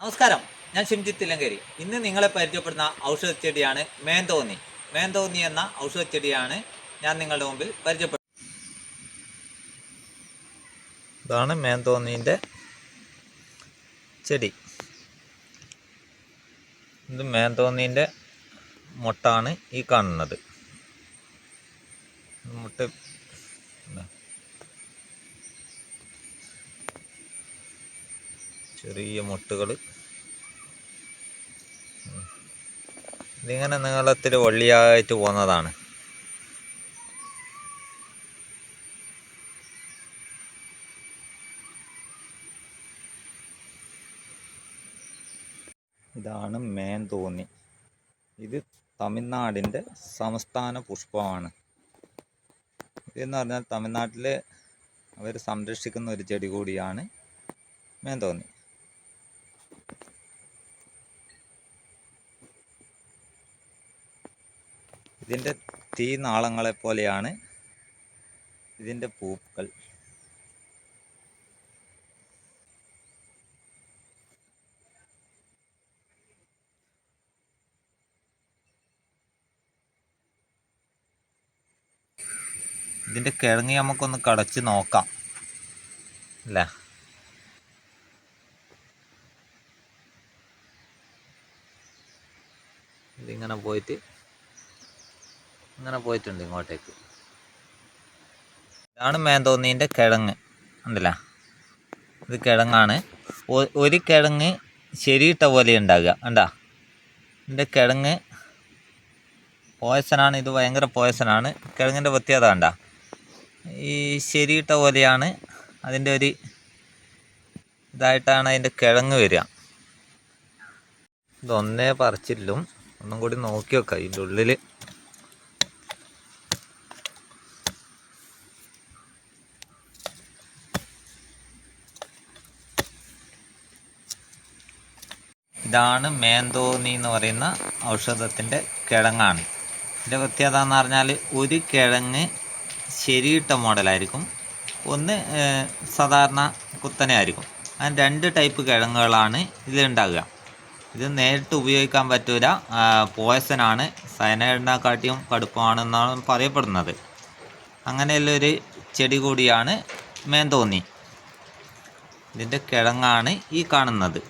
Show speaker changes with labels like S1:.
S1: നമസ്കാരം. ഞാൻ ഷിംജിത്ത് തില്ലങ്കേരി ഇന്ന് നിങ്ങളെ പരിചയപ്പെടുന്ന ഔഷധ ചെടിയാണ് മേന്തോന്നി. മേന്തോന്നി എന്ന ഔഷധ ചെടിയാണ് ഞാൻ നിങ്ങളുടെ മുമ്പിൽ പരിചയപ്പെടുന്നത്. ഇതാണ് മേന്തോന്നീന്റെ ചെടി. ഇത് മേന്തോന്നീന്റെ മുട്ടാണ് ഈ കാണുന്നത്. മുട്ട ചെറിയ മുട്ടുകൾ ഇതിങ്ങനെ നീളത്തിൽ വള്ളിയായിട്ട് പോകുന്നതാണ്. ഇതാണ് മേൻ തോന്നി. ഇത് തമിഴ്നാടിന്റെ സംസ്ഥാന പുഷ്പമാണ്. ഇതെന്ന് പറഞ്ഞാൽ തമിഴ്നാട്ടിൽ അവർ സംരക്ഷിക്കുന്ന ഒരു ചെടി കൂടിയാണ് മേൻ ഇതിന്റെ തീ നാളങ്ങളെ പോലെയാണ് ഇതിന്റെ പൂക്കൾ. ഇതിന്റെ കിഴങ്ങി നമുക്കൊന്ന് കടച്ച് നോക്കാം. അല്ലേ? ഇതിങ്ങനെ പോയിട്ട് ഇങ്ങനെ പോയിട്ടുണ്ട് ഇങ്ങോട്ടേക്ക്. ഇതാണ് മേന്തോന്നീന്റെ കിഴങ്ങ്. ഉണ്ടല്ല? ഇത് കിഴങ്ങാണ്. ഒരു കിഴങ്ങ് ശരിയിട്ട പോലെ ഉണ്ടാകുക. ഉണ്ടാ ഇതിന്റെ കിഴങ്ങ് പോയസനാണ് ഇത് ഭയങ്കര പോയസനാണ് കിഴങ്ങിന്റെ പ്രത്യേകത ഉണ്ടാ ഈ ശരിയിട്ട പോലെയാണ് അതിന്റെ ഒരു ഇതായിട്ടാണ് അതിന്റെ കിഴങ്ങ് വരിക. ഇതൊന്നേ പറിച്ചില്ലും. ഒന്നും കൂടി നോക്കി വെക്കാം ഇതിന്റെ ഉള്ളിൽ ഇതാണ് മേന്തോന്നി എന്ന് പറയുന്ന ഔഷധത്തിന്റെ കിഴങ്ങാണ്. ഇതിന്റെ പ്രത്യേകത എന്ന് പറഞ്ഞാൽ ഒരു കിഴങ്ങ് ശരിയിട്ട മോഡലായിരിക്കും. ഒന്ന് സാധാരണ കുത്തനെ ആയിരിക്കും. അങ്ങനെ രണ്ട് ടൈപ്പ് കിഴങ്ങുകളാണ് ഇതിലുണ്ടാകുക. ഇത് നേരിട്ട് ഉപയോഗിക്കാൻ പറ്റൂല. പോയസനാണ് സയനൈഡിനെക്കാട്ടിയും കടുപ്പമാണെന്നാണ് പറയപ്പെടുന്നത്. അങ്ങനെയുള്ളൊരു ചെടി കൂടിയാണ് മേന്തോന്നി. ഇതിന്റെ കിഴങ്ങാണ് ഈ കാണുന്നത്.